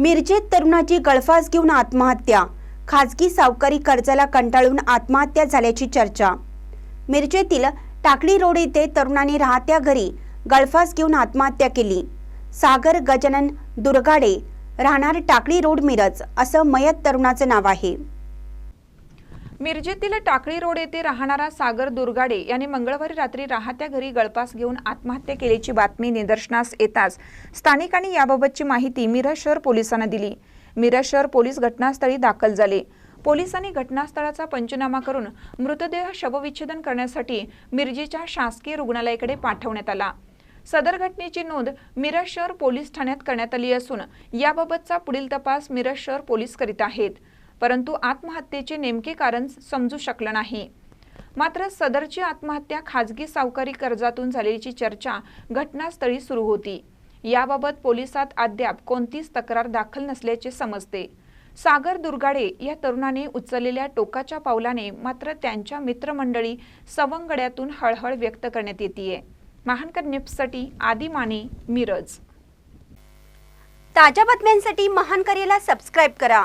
मिरजेत तरुणाची गळफास घेऊन आत्महत्या. खाजगी सावकारी कर्जाला कंटाळून आत्महत्या झाल्याची चर्चा. मिरजेतील टाकळी रोड येथे तरुणाने राहत्या घरी गळफास घेऊन आत्महत्या केली. सागर गजानन दुर्गाडे राहणार टाकळी रोड मिरज असं मयत तरुणाचं नाव आहे. मिरजेतील टाकळी रोड येथे राहणारा सागर दुर्गाडे यांनी मंगळवारी रात्री राहत्या घरी गळपास घेऊन आत्महत्या केल्याची बातमी निदर्शनास येताच स्थानिकांनी याबाबतची माहिती मिरज शहर पोलिसांना दिली. मिरज शहर पोलीस घटनास्थळी दाखल झाले. पोलिसांनी घटनास्थळाचा पंचनामा करून मृतदेह शवविच्छेदन करण्यासाठी मिरजेच्या शासकीय रुग्णालयाकडे पाठवण्यात आला. सदर घटनेची नोंद मिरज शहर पोलीस ठाण्यात करण्यात आली असून याबाबतचा पुढील तपास मिरज शहर पोलीस करीत आहेत. परंतु आत्महत्येचे नेमके कारण समजू शकलं नाही. मात्र सदरची आत्महत्या खाजगी सावकारी कर्जातून झाल्याची चर्चा घटनास्थळी सुरू होती. याबाबत पोलिसात अद्याप कोणतीच तक्रार दाखल नसल्याचे समजते. सागर दुर्गाडे या तरुणाने उचललेल्या टोकाच्या पावलाने मात्र त्यांच्या मित्रमंडळी सवंगड्यातून हळहळ व्यक्त करण्यात येते महानकर निप्ससाठी आदी माने मिरज. ताज्या बातम्यांसाठी महानकरेला सबस्क्राईब करा.